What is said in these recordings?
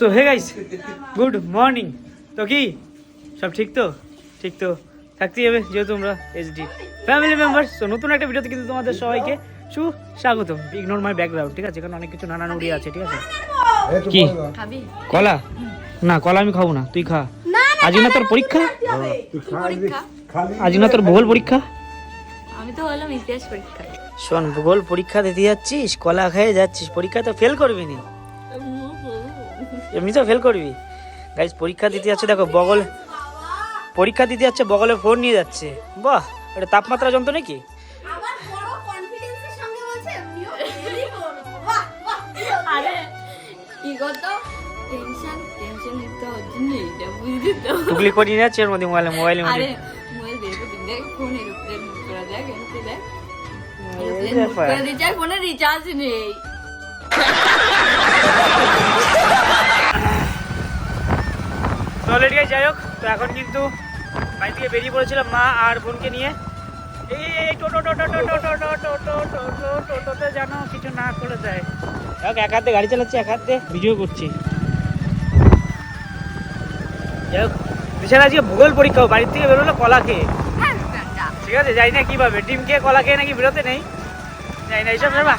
So hey guys good morning তো কি? সব ঠিক তো? ঠিক তো? থাকতেই হবে যেহেতু আমরা এইচডি ফ্যামিলি মেম্বার সো নতুন একটা ভিডিওতে কিন্তু তোমাদের সবাইকে সু সুস্বাগতম। ইগনোর মাই ব্যাকগ্রাউন্ড ঠিক আছে? কারণ অনেক কিছু নানান উড়িয়ে আছে ঠিক আছে? কি? কলা? না কলা আমি খাব না তুই খা। আজ না তোর পরীক্ষা? পরীক্ষা? আজ না তোর ভূগোল পরীক্ষা? আমি তো হলাম ইতিহাস পরীক্ষা। শোন ভূগোল পরীক্ষা দিতে যাচ্ছিস কলা খেয়ে যাচ্ছিস পরীক্ষা তো ফেল করবি নি। এমনি তো ফেল করবি? গাইজ পরীক্ষা দিতে যাচ্ছে দেখো বগল পরীক্ষা দিতে যাচ্ছে বগলে ফোন নিয়ে যাচ্ছে। বাহ এটা তাপমাত্রা যন্ত্র নাকি? টুকলি করে নিয়ে যাচ্ছে এর মধ্যে মোবাইলে মোবাইলের মধ্যে। মোবাইল তো অলরেডি যাই হোক তো এখন কিন্তু বাড়ি থেকে বেরিয়ে পড়েছিলাম মা আর বোনকে নিয়ে। এই টোটো টোটো টোটো টোটো টোটো টোটো টোটোতে যেন কিছু না করে দেয়। যাই হোক এক হাতে গাড়ি চালাচ্ছি এক হাতে ভিডিও করছি। যাই হোক বিশাল আজকে ভূগোল পরীক্ষা বাড়ির থেকে বেরোলো কলা খেয়ে। ঠিক আছে যাই না কীভাবে ডিম খেয়ে কলা খেয়ে নাকি বেরোতে নেই। যাই না এইসব ব্যাপার।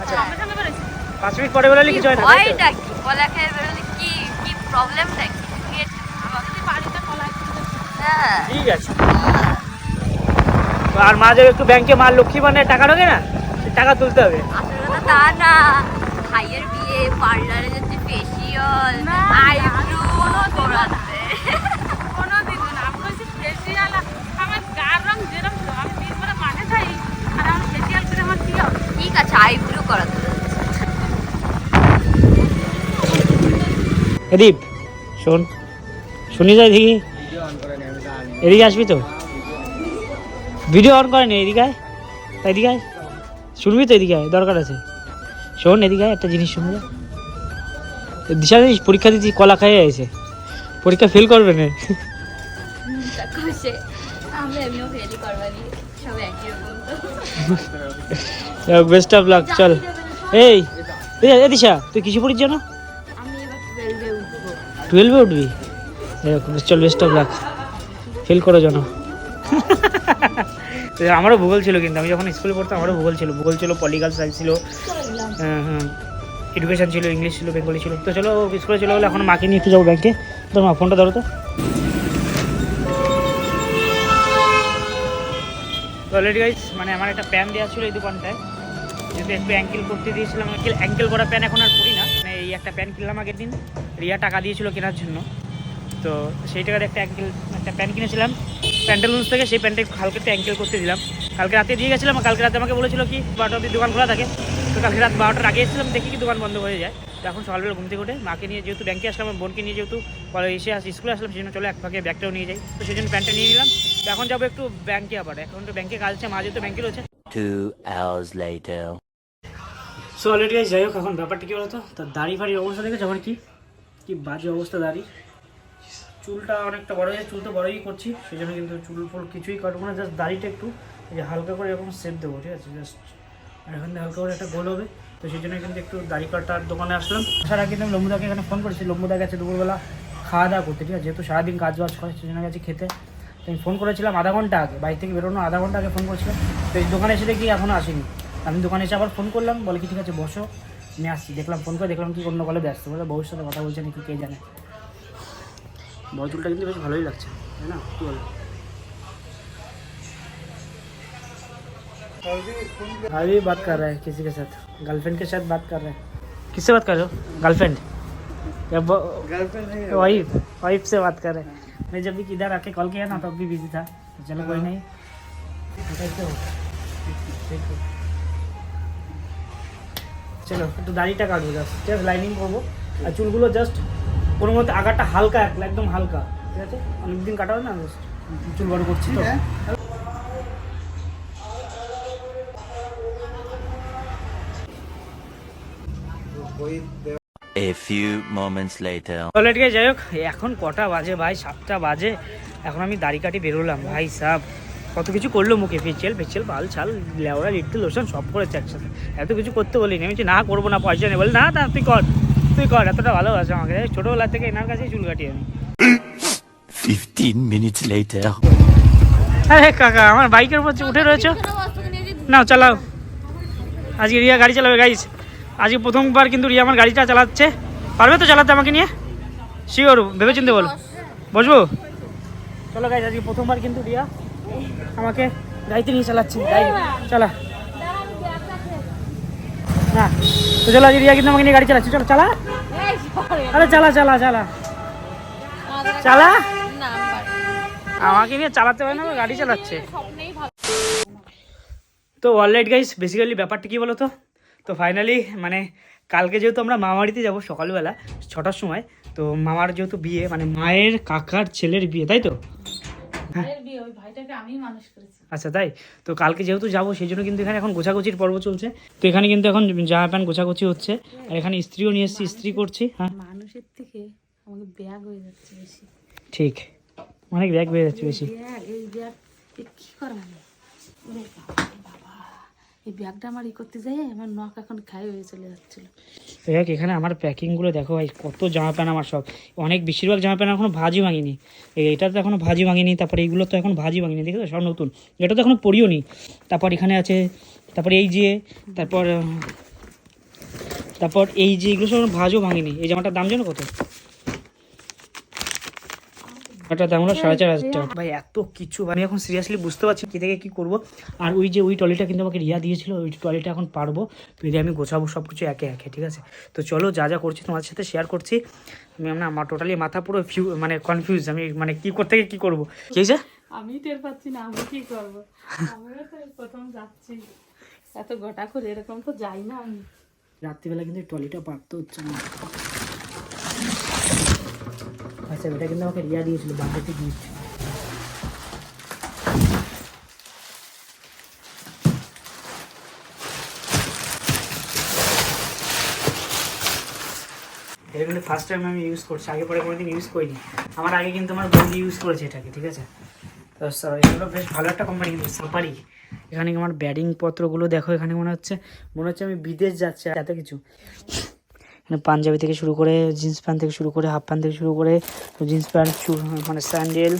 আচ্ছা। পাঁচ মিনিট পরে বেরোলে কিছু হয় না কলা খেয়ে বেরোলে প্রবলেমটা কি? হ্যাঁ। ঠিক আছে। আর মা যাবে একটু ব্যাংকে মার লক্ষ্মী মানে টাকা ঢোকে না? সে টাকা তুলতে হবে। আসলে তা না। ভাইয়ের বিয়ে পার্লারে যাচ্ছে ফেসিয়াল আইব্রো করাতে এদীপ শোন। শুনি যাই দেখি। এদিকে আসবি তো? ভিডিও অন করেনি এদিকে আয়। তা এদিকে আয়। শুনবি তো এদিকে আয় দরকার আছে। শোন এদিকে আয় একটা জিনিস শুনবি দিশা জানিস পরীক্ষা দিচ্ছি কলা খাইয়ে আছে পরীক্ষা ফেল করবে না। বেস্ট অফ লাক চল। এই দিশা তুই কিছু পড়িস না টুয়েলভে উঠবি? এরকম, চল বেস্ট অফ লাক ফেল করো তো আমারও ভূগোল ছিল কিন্তু, আমি যখন স্কুলে পড়তাম, আমারও ভূগোল ছিল। ভূগোল ছিল পলিটিক্যাল সায়েন্স ছিল হ্যাঁ হ্যাঁ এডুকেশন ছিল ইংলিশ ছিল বেঙ্গলি ছিল। তো চলো স্কুলে চলে গেলে এখন মাকে নিয়ে একটু যাব ব্যাংকে তো মা ফোনটা ধরো তো। অলরেডি গাইস মানে আমার একটা প্যান দেওয়া ছিল এই দোকানটায়। যেহেতু একটু অ্যাঙ্কেল করতে দিয়েছিলাম অ্যাঙ্কেল অ্যাঙ্কেল করা প্যান এখন আর করি না। মানে এই একটা প্যান কিনলাম আগের দিন। রিয়া টাকা দিয়েছিল কেনার জন্য। তো সেই টাকার একটা অ্যাঙ্কেল একটা প্যান্ট কিনেছিলাম। প্যান্টালুন্স থেকে সেই প্যান্টটা কালকে একটু অ্যাঙ্কেল করতে দিলাম। কালকে রাতে দিয়ে গেছিলাম কালকে রাতে আমাকে বলেছিল কি বারোটা অব্দি দোকান খোলা থাকে। তো কালকে রাত বারোটার আগে এসেছিলাম দেখি কি দোকান বন্ধ হয়ে যায়। তো এখন সকালবেলা ঘুম থেকে উঠে মাকে নিয়ে যেহেতু ব্যাংকে আসলাম আমার বোনকে নিয়ে যেহেতু কলেজ এসে আস স্কুলে আসলাম সেই জন্য চলে এক ফাঁকে ব্যাগটাও নিয়ে যাই। তো সেই জন্য প্যান্টটা নিয়ে নিলাম। তো এখন যাব একটু ব্যাংকে আবার। এখন তো ব্যাংকে কাজ আছে মা যেহেতু ব্যাংকে রয়েছে। Two hours later. So already যাই হোক এখন ব্যাপারটা কি বলতো? তার দাড়ি ফাড়ির অবস্থা দেখেছ? আমার কি? কি বাজে অবস্থা দাড়ি। চুলটা অনেকটা বড় হয়ে চুল তো বড়ই করছি সেই জন্য কিন্তু চুল ফুল কিছুই কাটবো না জাস্ট দাড়িটা একটু, এই হালকা করে এরকম সেপ দেবো, ঠিক আছে? জাস্ট আর এখান থেকে হালকা করে একটা গোল হবে, তো সেই জন্য কিন্তু একটু দাড়ি কাটার দোকানে আসলাম। আসার আগে আমি লম্বুদাকে এখানে ফোন করেছি, লম্বুদা গেছে দুপুরবেলা খাওয়া দাওয়া করতে, ঠিক আছে? যেহেতু সারাদিন কাজ বাজ করে, সেই জন্য গেছে খেতে। তো আমি ফোন করেছিলাম আধা ঘণ্টা আগে, বাড়ি থেকে বেরোনো আধা ঘণ্টা আগে ফোন করেছিলাম। তো এই দোকানে এসে দেখি এখনও আসেনি। আমি দোকানে এসে আবার ফোন করলাম, বলে কি ঠিক আছে, বসো। আমি আসছি দেখলাম ফোন করে দেখলাম কি অন্য কলে ব্যস্ত বলে বউর সাথে কথা বলছে নাকি কে জানে বড় চুলটা কিন্তু বেশ ভালোই লাগছে তাই না কি বলো अभी बात कर रहा है किसी के साथ गर्लफ्रेंड के साथ बात कर रहा है किससे बात कर रहे हो गर्लफ्रेंड या गर्लफ्रेंड वाइफ वाइफ से बात कर रहे हैं मैं जब भी इधर आके कॉल किया ना तब भी बिजी था चलो कोई नहीं कैसे हो ठीक है চলো একটু দাড়িটা কাটবো জাস্ট জাস্ট লাইনিং করব। আর চুলগুলো জাস্ট কোনো মতো আগাটা হালকা একদম হালকা ঠিক আছে? অনেকদিন কাটাও না জাস্ট চুল বড় করছি তো। A few moments later. Already যাই হোক এখন কটা বাজে ভাই? সাতটা বাজে। এখন আমি দাড়ি কাটি বেরোলাম। ভাই সাহ কত কিছু করল মুখে ফেচিয়াল ফেচিয়াল পাল ছাল লেওড়া লিট্টি লোশন সব করেছে একসাথে। এত কিছু করতে বলিনি। আমি না করব না পয়সা নেই। বলে না না তুই কর তুই কর এতটা ভালোবাসে আমাকে। ছোটোবেলা থেকে এনার কাছেই চুল কাটি আমি। 15 minutes later. আরে কাকা আমার বাইকের উপর উঠে রয়েছে? না চালাও। আজকে রিয়া গাড়ি চালাবে গাইস আজকে প্রথমবার কিন্তু রিয়া আমার গাড়িটা চালাচ্ছে। পারবে তো চালাতে আমাকে নিয়ে? শিওর ভেবে চিনতে বলো। বসবো? চলো গাইস আজকে প্রথমবার কিন্তু রিয়া আমাকে গাড়িতে নিয়ে চালাচ্ছে। গাড়ি চালা। না, তো চলো রিয়া কিন্তু আমাকে নিয়ে গাড়ি চালাচ্ছে, চলো, চালা। আরে চালা চালা চালা। চালা? আমাকে নিয়ে চালাতে হয় না গাড়ি চালাচ্ছে। তো অলরাইট গাইস বেসিক্যালি ব্যাপারটা কী বলো তো তো ফাইনালি মানে কালকে যেহেতু আমরা মামাবাড়িতে যাব সকালবেলা, ছটার সময়, তো মামার যেহেতু বিয়ে মানে মায়ের কাকার ছেলের বিয়ে, তাই তো? আচ্ছা তাই? তো কালকে যেহেতু যাব সেই জন্য কিন্তু এখানে এখন গোছাগুছির পর্ব চলছে। তো এখানে কিন্তু এখন জামা প্যান্ট গোছাগুছি হচ্ছে। আর এখানে স্ত্রীও নিয়ে এসেছি স্ত্রী করছি হ্যাঁ। মানুষের থেকে আমাকে ব্যাগ হয়ে যাচ্ছে বেশি। ঠিক। অনেক ব্যাগ হয়ে যাচ্ছে বেশি। ব্যাগ এই ব্যাগ কি করা মানে এই ব্যাগটা আমার ই করতে যাই, আমার নখ এখন খাই হয়ে চলে যাচ্ছিল। দেখ, এখানে আমার প্যাকিংগুলো দেখো ভাই, কত জামা প্যান্ট আমার সব। অনেক বেশিরভাগ জামা প্যান্ট এখনও ভাজি ভাঙিনি। এটা তো এখনও ভাজি ভাঙিনি, তারপরে এইগুলো তো এখন ভাজি ভাঙিনি দেখো সব নতুন। এটা তো এখনও পরিও নি। তারপর এখানে আছে, তারপর এই যে, তারপর তারপর এই যে এগুলো সব ভাজও ভাঙিনি। এই জামাটার দাম জানো কত? এটার দাম হলো সাড়ে চার হাজার টাকা। ভাই এত কিছু আমি এখন সিরিয়াসলি বুঝতে পারছি কি থেকে কি করব। আর ওই যে ওই টলিটা কিন্তু আমাকে রিয়া দিয়েছিল ওই টলিটা এখন পারব। পেরে আমি গোছাবো সব কিছু একে একে ঠিক আছে? তো চলো যা যা করছি তোমাদের সাথে শেয়ার করছি। আমি আমরা আমার টোটালি মাথা পুরো ফিউ মানে কনফিউজ আমি মানে কি করতে কি করব? কি হয়েছে আমি টের পাচ্ছি না আমি কি করব? আমিও তো প্রথম যাচ্ছি। এত গোটা করে এরকম তো যাই না আমি। রাত্রিবেলা কিন্তু টলিটা পারতে হচ্ছে না। আচ্ছা এটা কিন্তু আমাকে রিয়া দিয়েছিল বাড়িতে গিফট কিন্তু ফার্স্ট টাইম আমি ইউজ করছি, আগে পরে কোনোদিন ইউজ করিনি। আমার আগে কিন্তু আমার বন্ধু ইউজ করেছে এটাকে, ঠিক আছে? তো এগুলো বেশ ভালো একটা কোম্পানি কিন্তু সাফারি এখানে আমার ব্যাটিং পত্রগুলো দেখো, এখানে মনে হচ্ছে মনে হচ্ছে আমি বিদেশ যাচ্ছি, এত কিছু। এখানে পাঞ্জাবি থেকে শুরু করে জিন্স প্যান্ট থেকে শুরু করে হাফ প্যান্ট থেকে শুরু করে জিন্স প্যান্ট মানে স্যান্ডেল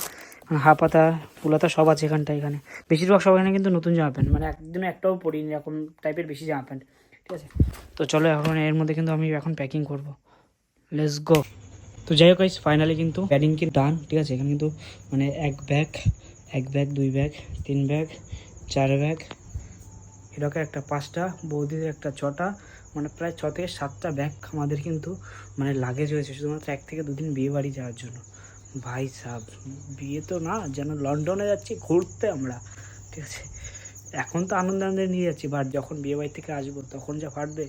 হাফ হাতা ফুলাতা সব আছে এখানটা এখানে। বেশিরভাগ সব এখানে কিন্তু নতুন জামা প্যান্ট মানে একদিনও একটাও পরিনি, এরকম টাইপের বেশি জামা প্যান্ট, ঠিক আছে? তো চলো এখন এর মধ্যে কিন্তু আমি এখন প্যাকিং করব। লেটস গো তো যাই হোক ফাইনালি কিন্তু প্যাডিং কিন্তু ডান ঠিক আছে? এখানে কিন্তু মানে এক ব্যাগ এক ব্যাগ দুই ব্যাগ তিন ব্যাগ চার ব্যাগ এরকম একটা পাঁচটা, বৌদিদের একটা ছটা মানে প্রায় ছ থেকে সাতটা ব্যাগ আমাদের কিন্তু মানে লাগেজ হয়েছে শুধুমাত্র এক থেকে দুদিন বিয়ে বাড়ি যাওয়ার জন্য। ভাই সাহ বিয়ে তো না, যেন লন্ডনে যাচ্ছি, ঘুরতে আমরা, ঠিক আছে? এখন তো আনন্দ আনন্দে নিয়ে যাচ্ছি বাট যখন বিয়ে বাড়ি থেকে আসব, তখন যা ফাটবে,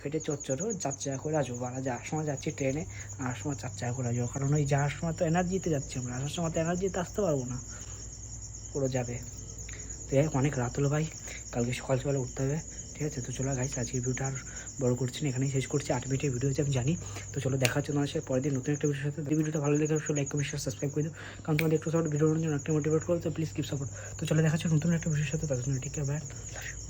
ফেটে চচ্চরও চার চাকা করে আসব। আর যাওয়ার সময় যাচ্ছি ট্রেনে, আসার সময় চার করে আসব, কারণ ওই যাওয়ার সময় তো এনার্জিতে যাচ্ছি আমরা, আসার সময় তো এনার্জিতে আসতে পারব না। পুরো যাবে। তো অনেক রাত হলো ভাই, কালকে সকাল সকালে উঠতে হবে। ঠিক আছে? তো চলো গাইস আজকের ভিডিওটা আর বড় করছি না, এখানেই শেষ করছি। আট মিনিটের ভিডিও হচ্ছে আমি জানি। তো চলো, দেখা হচ্ছে তোমার সাথে পরের দিন নতুন একটা ভিডিওর সাথে। ভিডিওটা ভালো লেগে অবশ্যই লাইক কমেন্ট সাবস্ক্রাইব করে দিও। কারণ তোমাদের একটু সাপোর্ট ভিডিওর জন্য একটা মোটিভেট করো, তো প্লিজ কিপ সাপোর্ট তো চলো, দেখা হচ্ছে নতুন একটা ভিডিওর সাথে তাদের জন্য ঠিক আছে